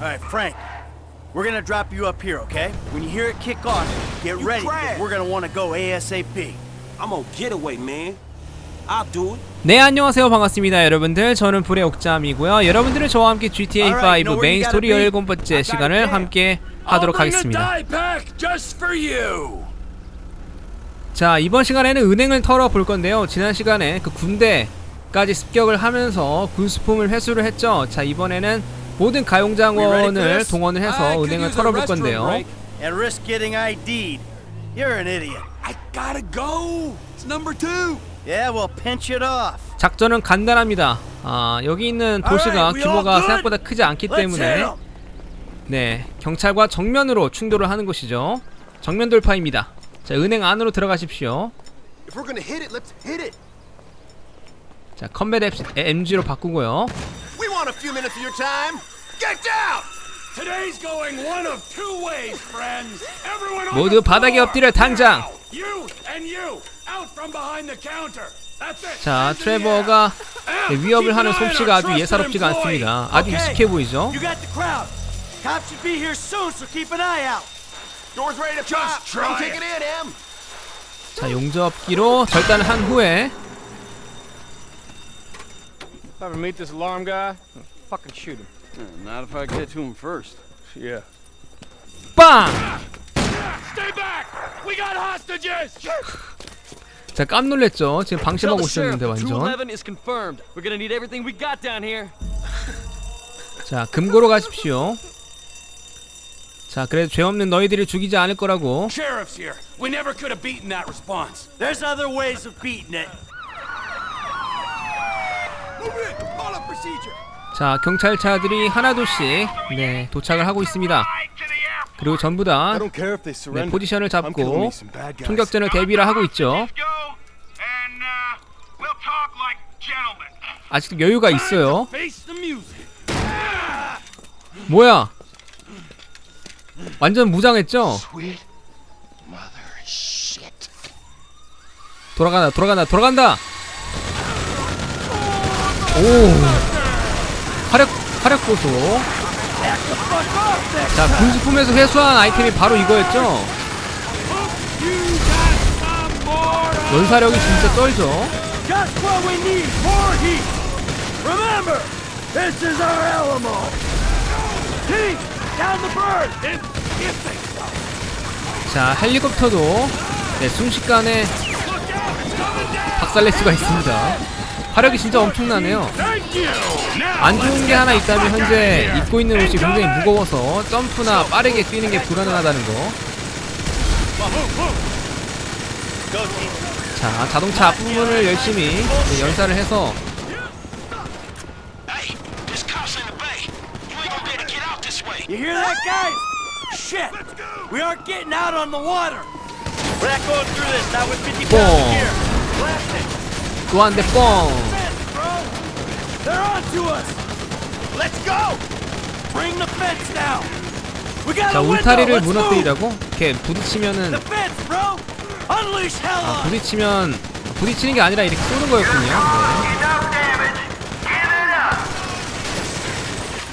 All right, Frank. We're gonna drop you up here, okay? When you hear it kick off, get You ready. We're gonna want to go ASAP. I'm on getaway, man. I'll do it. 네 안녕하세요 반갑습니다 여러분들 저는 불의 옥잠이고요 여러분들은 저와 함께 GTA 5 Alright, you know where 메인 스토리 gotta be? 17번째 I 시간을. 함께 하도록 하겠습니다 back just for you. 자 이번 시간에는 은행을 털어볼 건데요 지난 시간에 그 군대까지 습격을 하면서 군수품을 회수를 했죠 자 이번에는 모든 가용장원을? 동원을 해서 은행을 털어볼 건데요 And risk getting ID'd. You're an idiot. I gotta go. It's number two. Yeah, well, pinch it off. 작전은 간단합니다 아 여기 있는 도시가 규모가? 생각보다 크지 않기 때문에. 네, 경찰과 정면으로 충돌을 하는 것이죠. 정면 돌파입니다. 자, 은행 안으로 들어가십시오. If we're gonna hit it, let's hit it. 자, 컴뱃 MG로 바꾸고요. Want a few minutes of your time. Get down! Today's going one of two ways, friends. Everyone on 모두 the 바닥에 floor. 엎드려 당장. You and you out from behind the counter. That's it. 자, 트레버가. 네, 위협을 하는 솜씨가 아주 예사롭지가. 않습니다. 아주 익숙해 보이죠? You got the crowd. Cops should be here soon, so keep an eye out. Doors ready to pop. Just try Don't take it. in, Em. 자, 용접기로 절단을 한 후에 If I ever meet this alarm guy, fucking shoot him. Not if I get to him first. Yeah. 빵! Stay back. We got hostages. 자, 깜놀랬죠. 지금 방심하고 있었는데 완전. 211 is confirmed. We're gonna need everything we got down here. 자, 금고로 가십시오. 자, 그래도 죄 없는 너희들을 죽이지 않을 거라고. Sheriff's here. We never could have beaten that response. There's other ways of beating it. Move it. Call up procedure. 자, 경찰차들이 하나둘씩 네, 도착을 하고 있습니다. 그리고 전부 다 네. 포지션을 잡고. 총격전을 대비를 하고 있죠. go and uh, we'll talk like gentlemen. 아직도 여유가 있어요. 뭐야? 완전 무장했죠? 돌아간다, 돌아간다, 돌아간다. 오, 화력, 화력 보소. 자, 군수품에서 회수한 아이템이 바로 이거였죠. 연사력이 진짜 쩔죠. So. 자, 헬리콥터도 네, 순식간에 박살낼 수가 있습니다. 화력이 진짜 엄청나네요. 안 좋은 게 하나 있다면 현재 입고 있는 옷이 굉장히 무거워서 점프나 빠르게 뛰는 게 불가능하다는 거. 자, 자동차 앞부분을 열심히 네, 연사를 해서 Hey, there's cops in the bay. You ain't gonna be able to get out this way. You hear that, guys? Shit! We aren't getting out on the water. We're not going through this. Not with 50 Boom. pounds of gear. Blast it. 또한대 뻥! They're on to us. Let's go. Bring the fence down. We got 자, a window. 울타리를 Let's move. 무너뜨리라고? 이렇게 부딪히면은 The fence, bro. Unleash hell 아, on. 부딪히면 부딪히는 게 아니라 이렇게 쏘는 거였군요. 네. Enough damage. Give it up.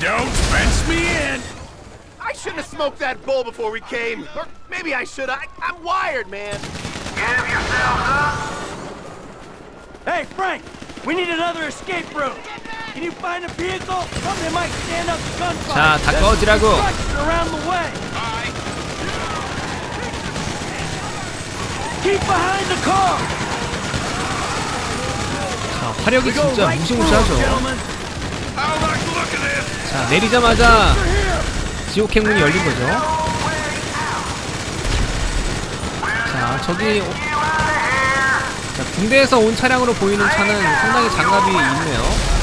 Don't fence me in. I shouldn't have smoked that bowl before we came. Or maybe I should. I, I'm wired, man. Give yourselves up. Hey, Frank. We need another escape route. Can you find a vehicle? Something might stand up to gunfire. 자, 다 There's 꺼지라고. around the way. Keep behind the car. 자, 화력이 진짜 무시무시하죠. 자, 내리자마자 지옥 행문이 열린 거죠. 자, 저기 군대에서 온 차량으로 보이는 차는 상당히 장갑이 있네요.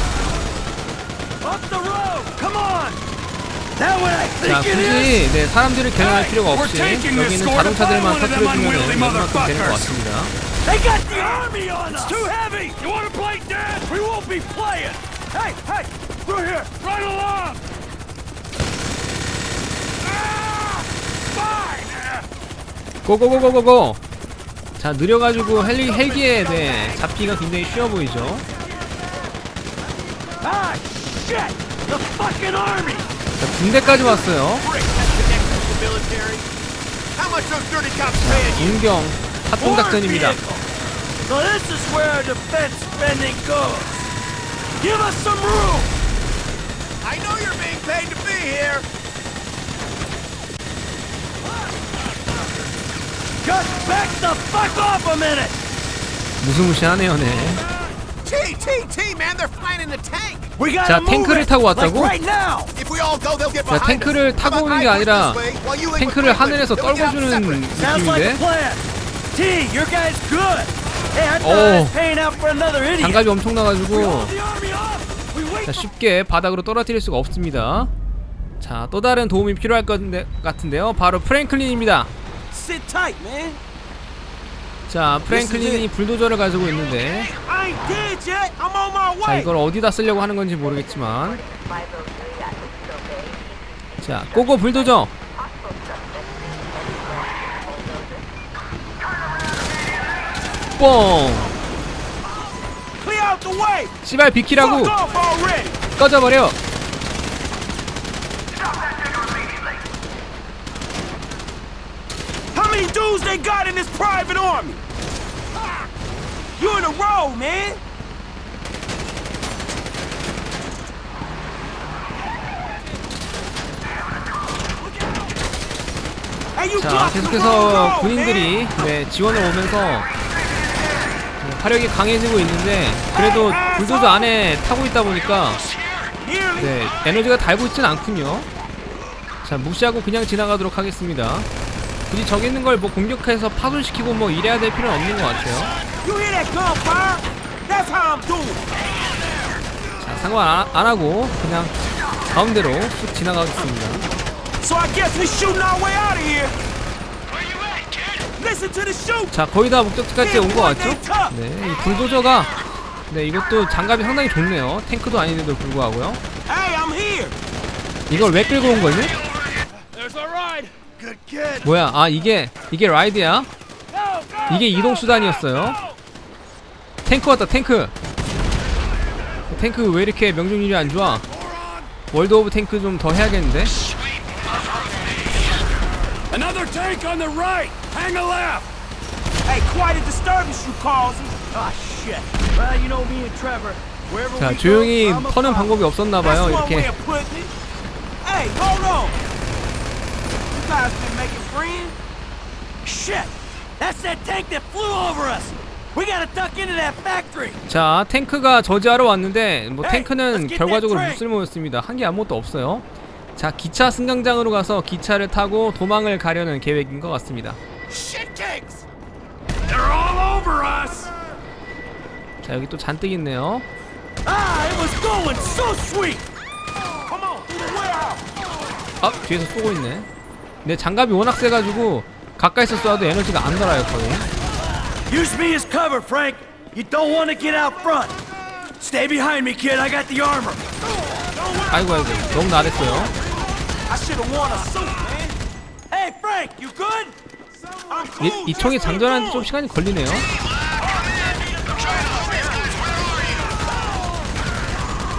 자. 굳이 네, 사람들을 개량할 필요가 없이 여기 있는 자동차들만 터뜨려주면 unwieldy 웬만큼 되는 것. 같습니다. They got the army on us. Too heavy. You want to play dead? We won't be playing. Hey, hey, through here. Right along. Ah! Fine. 고고고고고고! 자, 느려가지고 헬기, 헬기에 네, 잡기가 굉장히 쉬워 보이죠. Ah, shit. The fucking army. 자, 군대까지 왔어요. You? 문경 합동 작전입니다. Give us some room. I know you're being paid to be here. Just back the fuck off a minute. 무시무시하네요, 네. T, T, T, man, they're flying in the tank. We gotta 자, move 탱크를 it, 타고 왔다고? right now. If we all go, they'll get 자, 탱크를 타고 오는 게 아니라 탱크를? 하늘에서 떨궈주는 separate. Sounds like a 느낌인데 plan. T, your guy's good. Hey, I thought I Oh. was paying out for another idiot. 장갑이 엄청 나가지고. We wait 자, 쉽게 바닥으로 떨어뜨릴 수가 없습니다. 자, 또 다른 도움이 필요할 것 같은데- 같은데요. 바로 프랭클린입니다. Sit tight, man. 자, 프랭클린이 불도저를 가지고 있는데 I ain't dead yet. I'm on my 자, way. 이걸 어디다 쓰려고 하는 건지 모르겠지만 자, 고고 불도저. 뽕! Clear out the way. 씨발 비키라고 Fuck off already. 꺼져버려. How many dudes they got in this private army? You in a row, man. 자, 계속해서 군인들이 네, 지원을 오면서 네, 화력이 강해지고 있는데 그래도 불도저 안에 타고 있다 보니까. 네, 에너지가 달고 있진 않군요. 자, 무시하고 그냥 지나가도록 하겠습니다. 굳이 저기 있는 걸 뭐 공격해서 파손시키고 뭐 이래야 될 필요는 없는 것 같아요. 자, 상관 안, 안 하고 그냥 가운데로 쑥 지나가겠습니다. 자, 거의 다 목적지까지 온 것 같죠? 네, 이 불도저가 네, 이것도 장갑이 상당히 좋네요. 탱크도 아닌데도 불구하고요. 이걸 왜 끌고 온 거지? 뭐야? 아, 이게 이게 라이드야? 이게 이동 수단이었어요. 탱크 왔다, 탱크. 탱크 왜 이렇게 명중률이 안 좋아? 월드 오브 탱크 좀 더 해야겠는데? Another tank on the right. Hang a left. Hey, quite a disturbance you causing. Ah, shit. Well, you know me and Trevor. Wherever 자, we 조용히 go, 터는. 방법이 없었나 That's 봐요. one way 이렇게. Hey, hold on. Guys been making friends? Shit. That's that tank that flew over us. We gotta duck into that factory. 자, 탱크가 저지하러 왔는데 뭐 탱크는 결과적으로. 무쓸모였습니다. 한 게 아무것도 없어요. 자, 기차 승강장으로 가서 기차를 타고 도망을 가려는 계획인 것 같습니다. Shit cakes. They're all over us. 자, 여기 또 잔뜩 있네요. Ah, it was going so sweet. Come on, through the warehouse. 아, 뒤에서 쏘고 있네. 내 장갑이 워낙 세가지고 가까이서 쏴도 에너지가 안 달아요, 거의. Use me as cover, Frank. You don't want to get out front. Stay behind me, kid. I got the armor. 아이고, 아이고. 너무 나댔어요. I should have worn a suit, man. Hey, Frank, you good? I'm 이, cool. 이 총이 just keep 장전하는데 좀. 시간이 걸리네요.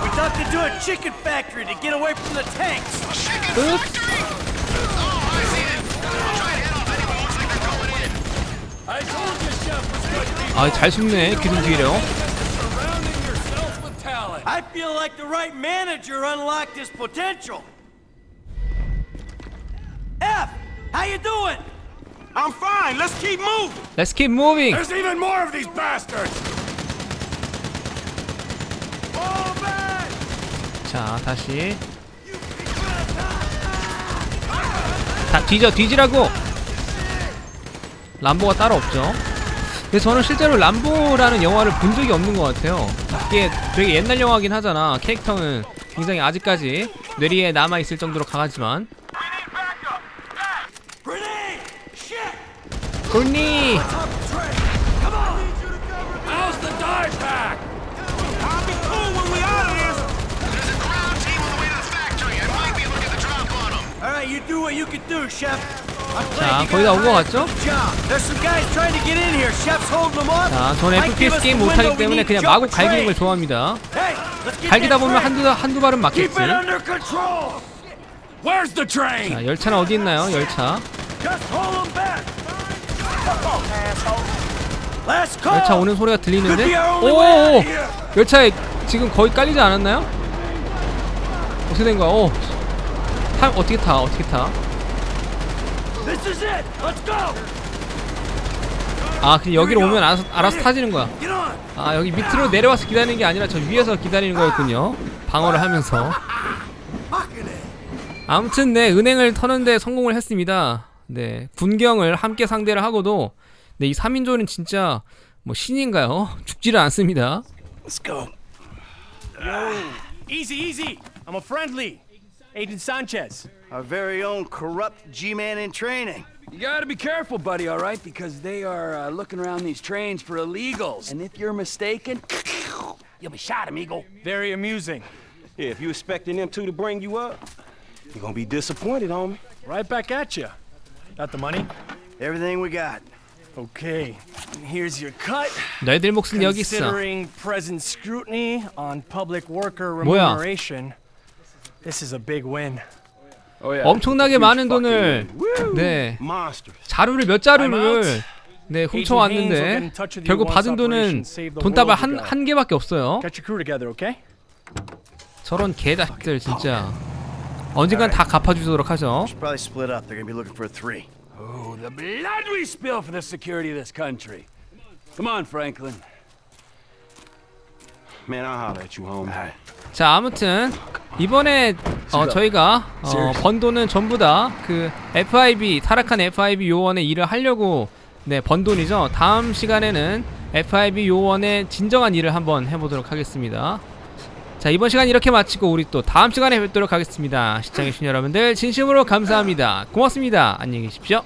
We ducked into a chicken factory to get away from the tanks. 끝. I told you, Chef was good people. 아, 잘 숨네. 기둥 뒤로. I feel like the right manager unlocked his potential. F, how you doing? I'm fine. Let's keep moving. Let's keep moving. There's even more of these bastards. Oh! 자, 다시. 다 뒤져, 뒤지라고! 람보가 따로 없죠. 근데 저는 실제로 람보라는 영화를 본 적이 없는 것 같아요. 이게 되게 옛날 영화긴 하잖아. 캐릭터는 굉장히 아직까지 뇌리에 남아있을 정도로 강하지만. Right, you do what you can do, Chef. 자, 거의 다 온 것 같죠? 자, give FPS 게임 못하기 때문에 그냥 마구 갈기는. 걸 좋아합니다. 갈기다 보면. 한두, 한두 발은 맞겠지. 자 열차는 어디 있나요? 열차. 열차 오는 소리가 들리는데. 오. 열차에 지금 거의 깔리지 않았나요? 어떻게 된 거야? 오. 타 어떻게 타? 어떻게 타? This is it. Let's go. 아 그냥 여기로 오면 알아서, 알아서 타지는 거야. 아 여기 밑으로 내려와서 기다리는 게 아니라 저 위에서 기다리는 거였군요. 방어를 하면서. 아무튼 네 은행을 터는데 성공을 했습니다. 네 군경을 함께 상대를 하고도 네 이 3인조는 진짜 뭐 신인가요? 죽지를 않습니다. Let's go. Easy, easy. I'm a friendly. Agent Sanchez. Our very own corrupt G-man in training. You gotta be careful, buddy, all right? Because they are uh, looking around these trains for illegals. And if you're mistaken, you'll be shot, amigo. Very amusing. Yeah, if you expecting them two to bring you up, you're gonna be disappointed, homie. Right back at you. Got the money? Everything we got. Okay. Here's your cut. 너희들 몫은 여기 있어. Considering present scrutiny on public worker 뭐야? This is a big win. Oh, yeah. 엄청나게 많은 돈을 네. 자루를 몇 자루를 네 훔쳐왔는데 결국 받은 돈은 돈다발 한, 한 개밖에 없어요. Got your crew together, okay? 저런 개자식들 진짜 언젠간 다 갚아주도록 하죠. Should probably split up. They're gonna be looking for a three. Oh, the blood we spill for the security of this country. Come on, Franklin. Man, I'll holler at you, homie. 자 아무튼 이번에 어, 저희가 어, 번 돈은 전부 다 그 FIB 타락한 FIB 요원의 일을 하려고 네 번 돈이죠. 다음 시간에는 FIB 요원의 진정한 일을 한번 해보도록 하겠습니다. 자 이번 시간 이렇게 마치고 우리 또 다음 시간에 뵙도록 하겠습니다. 시청해주신 여러분들 진심으로 감사합니다. 고맙습니다. 안녕히 계십시오.